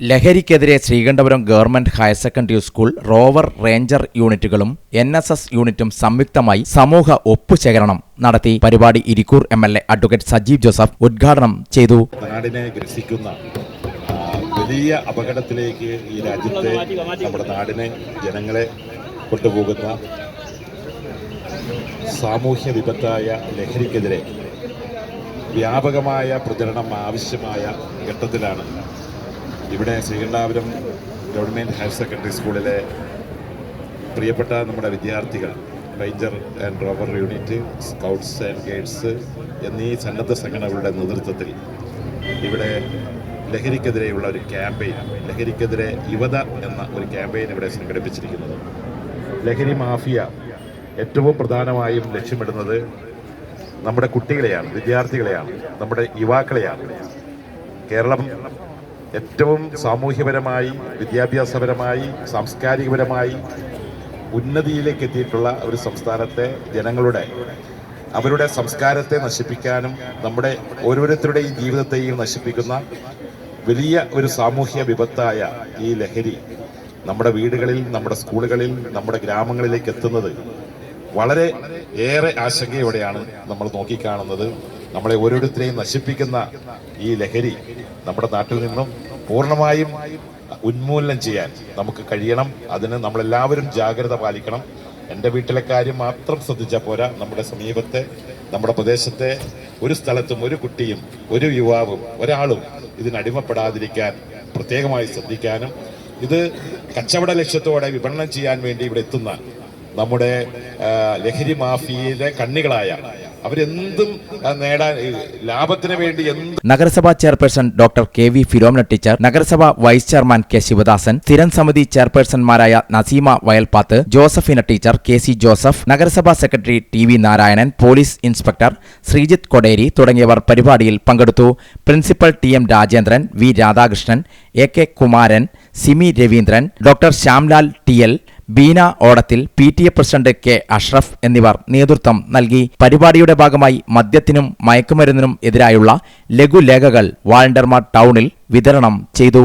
ലഹരിക്കെതിരെ Sreekandapuram government higher secondary school rover ranger യൂണിറ്റുകളും N S S യൂണിറ്റും സംയുക്തമായി സമൂഹ ഒപ്പുശേഖരണം നടത്തി. പരിപാടി Irikkur M L A advocate Sajeev Joseph ഉദ്ഘാടനം ചെയ്തു. വലിയ അപകടത്തിലേക്ക് ഈ രാജ്യത്തെ നമ്മുടെ നാടിനെ ജനങ്ങളെ കൊണ്ടുപോകുന്ന സാമൂഹ്യ വിപത്തായ ലഹരിക്കെതിരെ വ്യാപകമായ പ്രചരണം ആവശ്യമായ ഘട്ടത്തിലാണ് ഇവിടെ ശ്രീകണ്ഠാപുരം ഗവൺമെന്റ് ഹയർ സെക്കൻഡറി സ്കൂളിലെ പ്രിയപ്പെട്ട നമ്മുടെ വിദ്യാർത്ഥികൾ ranger and rover unit scouts and guides എന്നീ സന്നദ്ധ സംഘടനകളുടെ നേതൃത്വത്തിൽ ഇവിടെ ലഹരിക്കെതിരെയുള്ള ഒരു ക്യാമ്പയിൻ ലഹരിക്കെതിരെ യുവത എന്ന ഒരു ക്യാമ്പയിൻ ഇവിടെ സംഘടിപ്പിച്ചിരിക്കുന്നത്. ലഹരി മാഫിയ ഏറ്റവും പ്രധാനമായും ലക്ഷ്യമിടുന്നത് നമ്മുടെ കുട്ടികളെയാണ് വിദ്യാർത്ഥികളെയാണ് നമ്മുടെ യുവാക്കളെയാണ്. കേരളം ഏറ്റവും സാമൂഹ്യപരമായി വിദ്യാഭ്യാസപരമായി സാംസ്കാരികപരമായി ഉന്നതിയിലേക്ക് എത്തിയിട്ടുള്ള ഒരു സംസ്ഥാനത്തെ ജനങ്ങളുടെ അവരുടെ സംസ്കാരത്തെ നശിപ്പിക്കാനും നമ്മുടെ ഓരോരുത്തരുടെയും ജീവിതത്തെയും നശിപ്പിക്കുന്ന വലിയ ഒരു സാമൂഹ്യ വിപത്തായ ഈ ലഹരി നമ്മുടെ വീടുകളിൽ നമ്മുടെ സ്കൂളുകളിൽ നമ്മുടെ ഗ്രാമങ്ങളിലേക്ക് എത്തുന്നത് വളരെ ഏറെ ആശങ്കയോടെയാണ് നമ്മൾ നോക്കിക്കാണുന്നത്. നമ്മളെ ഓരോരുത്തരെയും നശിപ്പിക്കുന്ന ഈ ലഹരി നമ്മുടെ നാട്ടിൽ നിന്നും പൂർണമായും ഉന്മൂലനം ചെയ്യാൻ നമുക്ക് കഴിയണം. അതിന് നമ്മളെല്ലാവരും ജാഗ്രത പാലിക്കണം. എന്റെ വീട്ടിലെ കാര്യം മാത്രം ശ്രദ്ധിച്ചാൽ പോരാ. നമ്മുടെ സമീപത്തെ നമ്മുടെ പ്രദേശത്തെ ഒരു സ്ഥലത്തും ഒരു കുട്ടിയും ഒരു യുവാവും ഒരാളും ഇതിനടിമപ്പെടാതിരിക്കാൻ പ്രത്യേകമായി ശ്രദ്ധിക്കാനും ഇത് കച്ചവട ലക്ഷ്യത്തോടെ വിപണനം ചെയ്യാൻ വേണ്ടി ഇവിടെ എത്തുന്ന നമ്മുടെ ലഹരി മാഫിയയിലെ കണ്ണികളായ അവരെന്തും നേടാൻ ലാഭത്തിന് വേണ്ടി നഗരസഭാ chairperson doctor K V Philomina teacher നഗരസഭാ വൈസ് ചെയർമാൻ കെ ശിവദാസൻ സ്ഥിരം സമിതി ചെയർപേഴ്സൺമാരായ Naseema Vayalpath Josephina teacher K C Joseph നഗരസഭാ secretary T V Narayanan police inspector Sreejith Koderi തുടങ്ങിയവർ പരിപാടിയിൽ പങ്കെടുത്തു. Principal T M Rajendran V Radhakrishnan A K Kumaran Simi Raveendran doctor Shyamlal T L Beena Odathil P T A president K Ashraf എന്നിവർ നേതൃത്വം നൽകി. പരിപാടിയുടെ ഭാഗമായി മദ്യത്തിനും മയക്കുമരുന്നിനും എതിരായുള്ള ലഘുലേഖകൾ വാളണ്ടർമാർ ടൗണിൽ വിതരണം ചെയ്തു.